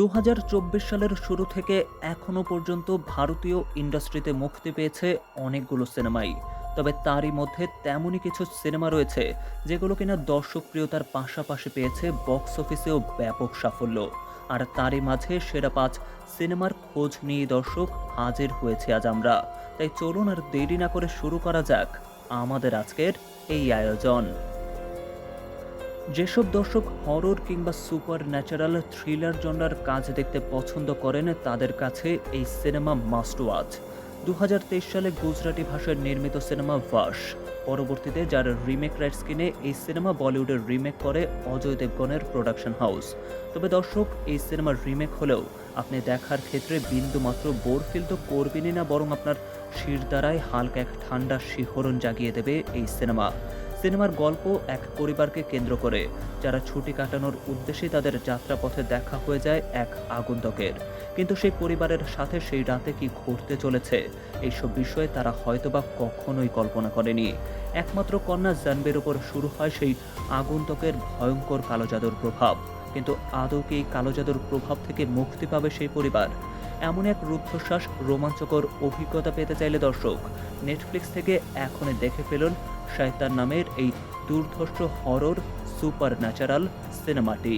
দু হাজার চব্বিশ সালের শুরু থেকে এখনও পর্যন্ত ভারতীয় ইন্ডাস্ট্রিতে মুক্তি পেয়েছে অনেকগুলো সিনেমাই। তবে তারই মধ্যে তেমনই কিছু সিনেমা রয়েছে যেগুলো কিনা দর্শক প্রিয়তার পাশাপাশি পেয়েছে বক্স অফিসেও ব্যাপক সাফল্য। আর তারই মাঝে সেরা পাঁচ সিনেমার খোঁজ নিয়ে দর্শক হাজির হয়েছে আজ আমরা। তাই চলুন আর দেরি না করে শুরু করা যাক আমাদের আজকের এই আয়োজন। যেসব দর্শক হরর কিংবা সুপার ন্যাচারাল থ্রিলার জনরার কাজ দেখতে পছন্দ করেন, তাদের কাছে এই সিনেমা মাস্ট ওয়াচ দু হাজার তেইশ সালে গুজরাটি ভাষায় নির্মিত সিনেমা ভাস পরবর্তীতে যার রিমেক রাইটস কিনে এই সিনেমা বলিউডের রিমেক করে অজয় দেবগণের প্রোডাকশন হাউস তবে দর্শক, এই সিনেমার রিমেক হলেও আপনি দেখার ক্ষেত্রে বিন্দুমাত্র বোর ফিল তো করবেনই না, বরং আপনার শির দ্বারায় হালকা এক ঠান্ডা শিহরণ জাগিয়ে দেবে এই সিনেমা সিনেমার গল্প এক পরিবারকে কেন্দ্র করে, যারা ছুটি কাটানোর উদ্দেশ্যে তাদের যাত্রাপথে দেখা হয়ে যায় এক আগন্তুকের। কিন্তু সেই পরিবারের সাথে সেই রাতে কি ঘটতে চলেছে, এইসব বিষয়ে তারা হয়তোবা কখনোই কল্পনা করেনি। একমাত্র কন্যা জানবের উপর শুরু হয় সেই আগন্তুকের ভয়ঙ্কর কালো জাদুর প্রভাব। কিন্তু আদৌ কি কালো জাদুর প্রভাব থেকে মুক্তি পাবে সেই পরিবার? এমন এক রুদ্ধশ্বাস রোমাঞ্চকর অভিজ্ঞতা পেতে চাইলে দর্শক নেটফ্লিক্স থেকে এখনই দেখে ফেলুন শয়তান নামের এই দুর্ধর্ষ হরর সুপার ন্যাচারাল সিনেমাটি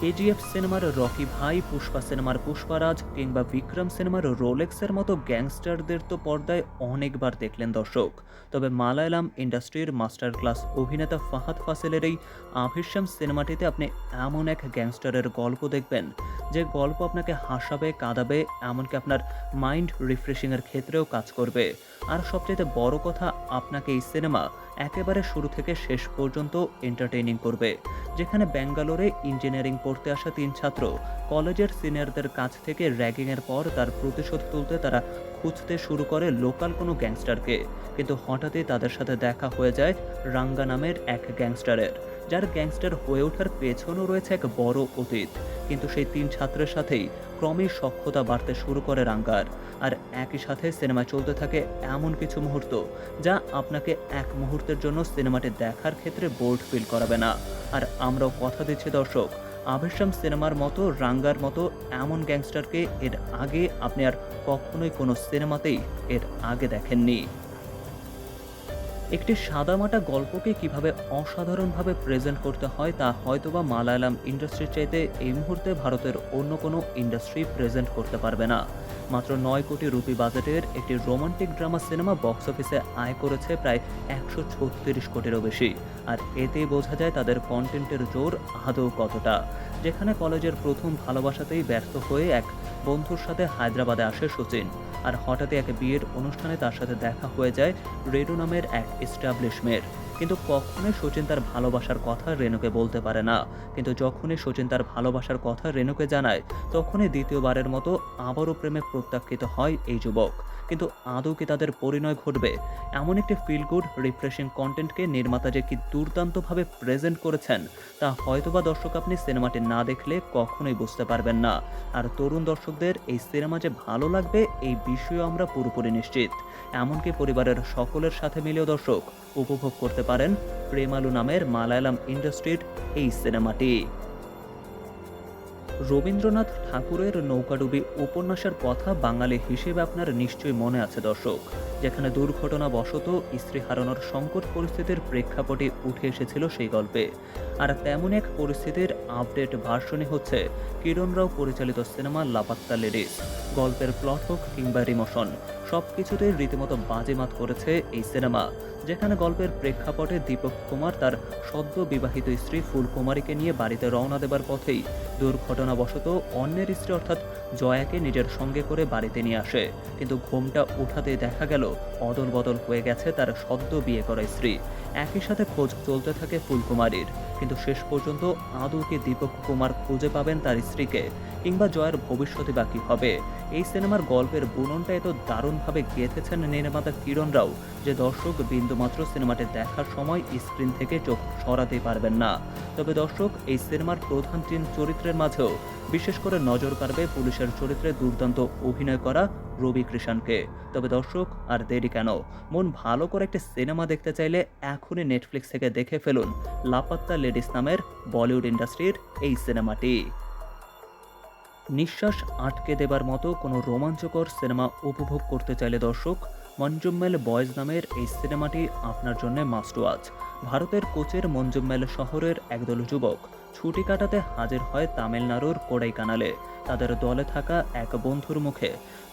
কেজিএফ সিনেমার রকি ভাই, পুষ্পা সিনেমার পুষ্পারাজ কিংবা বিক্রম সিনেমার রোলেক্সের মতো গ্যাংস্টারদের তো পর্দায় অনেকবার দেখলেন দর্শক। তবে মালায়ালাম ইন্ডাস্ট্রির মাস্টার ক্লাস অভিনেতা ফাহাদ ফাসেলের এই আভিশ্যাম সিনেমাটিতে আপনি এমন এক গ্যাংস্টারের গল্প দেখবেন যে গল্প আপনাকে হাসাবে, কাঁদাবে, এমনকি আপনার মাইন্ড রিফ্রেশিংয়ের ক্ষেত্রেও কাজ করবে। আর সবচেয়ে বড় কথা, আপনাকে এই সিনেমা একেবারে শুরু থেকে শেষ পর্যন্ত এন্টারটেইনিং করবে। যেখানে ব্যাঙ্গালোরে ইঞ্জিনিয়ারিং পড়তে আসা তিন ছাত্র, কলেজের সিনিয়রদের কাছ থেকে র্যাগিংয়ের পর তার প্রতিশোধ তুলতে তারা খুঁজতে শুরু করে লোকাল কোনো গ্যাংস্টারকে। কিন্তু হঠাৎই তাদের সাথে দেখা হয়ে যায় রাঙ্গা নামের এক গ্যাংস্টারের, যার গ্যাংস্টার হয়ে ওঠার পেছনেও রয়েছে এক বড় অতীত। কিন্তু সেই তিন ছাত্রের সাথেই ক্রমেই সক্ষতা বাড়তে শুরু করে রাঙ্গার। আর একই সাথে সিনেমায় চলতে থাকে এমন কিছু মুহূর্ত, যা আপনাকে এক মুহূর্তের জন্য সিনেমাটি দেখার ক্ষেত্রে বোর্ড ফিল করাবে না। আর আমরাও কথা দিচ্ছি দর্শক আভেশাম সিনেমার মতো, রাঙ্গার মতো এমন গ্যাংস্টারকে এর আগে আপনি আর কখনোই কোনো সিনেমাতেই এর আগে দেখেননি। একটি সাদামাটা গল্পকে কীভাবে অসাধারণভাবে প্রেজেন্ট করতে হয় তা হয়তোবা মালায়ালাম ইন্ডাস্ট্রির চাইতে এই মুহূর্তে ভারতের অন্য কোনো ইন্ডাস্ট্রি প্রেজেন্ট করতে পারবে না। মাত্র নয় কোটি রুপি বাজেটের একটি রোমান্টিক ড্রামা সিনেমা বক্স অফিসে আয় করেছে প্রায় একশো ছত্রিশ কোটিরও বেশি। আর এতেই বোঝা যায় তাদের কন্টেন্টের জোর আদৌ কতটা। যেখানে কলেজের প্রথম ভালোবাসাতেই ব্যর্থ হয়ে এক বন্ধুর সাথে হায়দ্রাবাদে আসে সচিন। আর হঠাৎই এক বিয়ের অনুষ্ঠানে তার সাথে দেখা হয়ে যায় রেডো নামের এক এস্টাবলিশমেন্ট কিন্তু কখনোই সচিন তার ভালোবাসার কথা রেনুকে বলতে পারে না। কিন্তু যখনই সচিন তার ভালোবাসার কথা রেনুকে জানায়, তখনই দ্বিতীয়বারের মতো আবারও প্রেমে প্রত্যাখ্যিত হয় এই যুবক। কিন্তু আদৌ কি তাদের পরিণয় ঘটবে? এমন একটি ফিল গুড রিফ্রেশিং কন্টেন্টকে নির্মাতা যে কি দুর্দান্তভাবে প্রেজেন্ট করেছেন, তা হয়তোবা দর্শক আপনি সিনেমাটি না দেখলে কখনোই বুঝতে পারবেন না। আর তরুণ দর্শকদের এই সিনেমা যে ভালো লাগবে, এই বিষয়েও আমরা পুরোপুরি নিশ্চিত। এমনকি পরিবারের সকলের সাথে মিলেও দর্শক উপভোগ করতে পারেন প্রেমালু নামের মালায়ালাম ইন্ডাস্ট্রির এই সিনেমাটি। রবীন্দ্রনাথ ঠাকুরের নৌকাডুবি উপন্যাসের কথা বাঙালি হিসেবে আপনার নিশ্চয়ই মনে আছে, দর্শক। যেখানে দুর্ঘটনা বশত স্ত্রী হারানোর সংকট পরিস্থিতির প্রেক্ষাপটে উঠে এসেছিল সেই গল্পে। আর তেমন এক পরিস্থিতির আপডেট ভার্সনই হচ্ছে কিরণ রাও পরিচালিত সিনেমা লাপাত্তা লেডিস। গল্পের প্লট হোক কিংবা রিমোশন সব কিছুতেই রীতিমতো বাজিমাত করেছে এই সিনেমা। যেখানে গল্পের প্রেক্ষাপটে দীপক কুমার তার সদ্য বিবাহিত স্ত্রী ফুলকুমারীকে নিয়ে বাড়িতে রওনা দেবার পথেই দুর্ঘটনাবশত অন্যের স্ত্রী অর্থাৎ জয়াকে নিজের সঙ্গে করে বাড়িতে নিয়ে আসে। কিন্তু ঘুমটা উঠাতে দেখা গেল অদল বদল হয়ে গেছে তার সদ্য বিয়ে করা স্ত্রী। একই সাথে খোঁজ চলতে থাকে ফুলকুমারীর। কিন্তু শেষ পর্যন্ত আদৌ কি দীপক কুমার খুঁজে পাবেন তার স্ত্রীকে, কিংবা জয়ের ভবিষ্যতে বা কী হবে। এই সিনেমার গল্পের বুননটা এত দারুণভাবে গেঁথেছেন নির্মাতা কিরণ রাও যে দর্শক বিন্দুমাত্র সিনেমাটি দেখার সময় স্ক্রিন থেকে চোখ সরাতে পারবেন না। তবে দর্শক, এই সিনেমার প্রধান তিন চরিত্রের মাঝেও বিশেষ করে নজর কাড়বে পুলিশের চরিত্রে দুর্দান্ত অভিনয় করা রবি কৃষাণকে। তবে দর্শক, আর দেরি কেন? মন ভালো করে একটা সিনেমা দেখতে চাইলে এখনই নেটফ্লিক্স থেকে দেখে ফেলুন লাপাত্তা লেডিস নামের বলিউড ইন্ডাস্ট্রির এই সিনেমাটি। নিঃশ্বাস আটকে দেবার মতো কোনো রোমাঞ্চকর সিনেমা উপভোগ করতে চাইলে দর্শক, মঞ্জুম্মেল বয়েজ নামের এই সিনেমাটি আপনার জন্য মাস্ট ওয়াচ। ভারতের কোচের মঞ্জুম্মেল শহরের একদল যুবক ছুটি কাটাতে হাজির হয় তামিলনাড়ুর কোডাইকানালে। তাদের দলে থাকা এক বন্ধুর মুখে।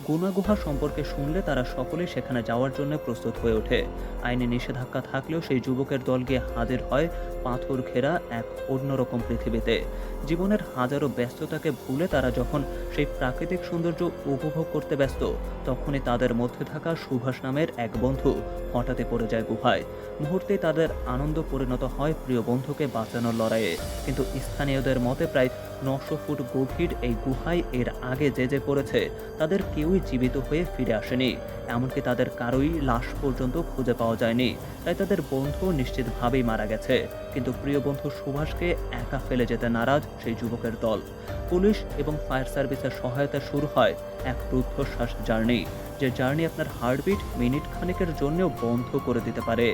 গুনাগুহা সম্পর্কে শুনলে তারা সকলেই সেখানে যাওয়ার জন্য প্রস্তুত হয়ে ওঠে। আইনি নিষেধাজ্ঞা থাকলেও সেই যুবকের দল গিয়ে হাজির হয় পাথর ঘেরা এক অন্যরকম পৃথিবীতে। জীবনের হাজারো ব্যস্ততাকে ভুলে তারা যখন সেই প্রাকৃতিক সৌন্দর্য উপভোগ করতে ব্যস্ত, তখনই তাদের মধ্যে থাকা সুভাষ নামের এক বন্ধু হঠাৎই পড়ে যায় গুহায়। মুহূর্তেই তাদের আনন্দ পরিণত হয় প্রিয় বন্ধুকে বাঁচানোর লড়াইয়ে। কিন্তু স্থানীয়দের মতে প্রায় নশো ফুট গভীর এই গুহায় এর আগে যে যে পড়েছে, তাদের কেউই জীবিত হয়ে ফিরে আসেনি। এমনকি তাদের কারোই লাশ পর্যন্ত খুঁজে পাওয়া যায়নি। তাই তাদের বন্ধু নিশ্চিতভাবেই মারা গেছে। কিন্তু প্রিয় বন্ধু সুভাষকে একা ফেলে যেতে নারাজ সেই যুবকের দল। পুলিশ এবং ফায়ার সার্ভিসের সহায়তা শুরু হয় এক রুদ্ধশ্বাস জার্নি। যে জার্নি আপনার হার্টবিট মিনিট খানেকের জন্যও বন্ধ করে দিতে পারে।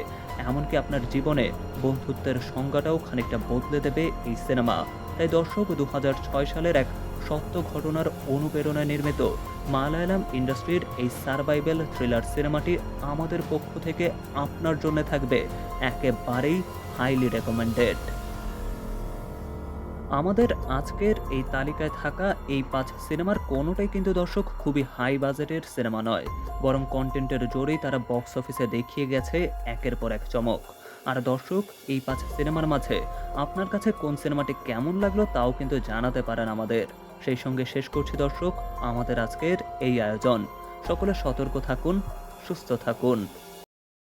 এমনকি আপনার জীবনে বন্ধুত্বের সংজ্ঞাটাও খানিকটা বদলে দেবে এই সিনেমা। তাই দর্শক দু হাজার ছয় সালের এক সত্য ঘটনার অনুপ্রেরণায় নির্মিত মালায়ালাম ইন্ডাস্ট্রির এই সার্ভাইভাল থ্রিলার সিনেমাটি আমাদের পক্ষ থেকে আপনার জন্য থাকবে। একেবারেই হাইলি রেকমেন্ডেড। আমাদের আজকের এই তালিকায় থাকা এই পাঁচ সিনেমার কোনোটাই কিন্তু দর্শক খুবই হাই বাজেটের সিনেমা নয়। বরং কন্টেন্টের জোরেই তারা বক্স অফিসে দেখিয়ে গেছে একের পর এক চমক। আর দর্শক, এই পাঁচ সিনেমার মাঝে আপনার কাছে কোন সিনেমাটি কেমন লাগল তাও কিন্তু জানাতে পারেন আমাদের। সেই সঙ্গে শেষ করছি দর্শক, আমাদের আজকের এই আয়োজন। সকলে সতর্ক থাকুন, সুস্থ থাকুন।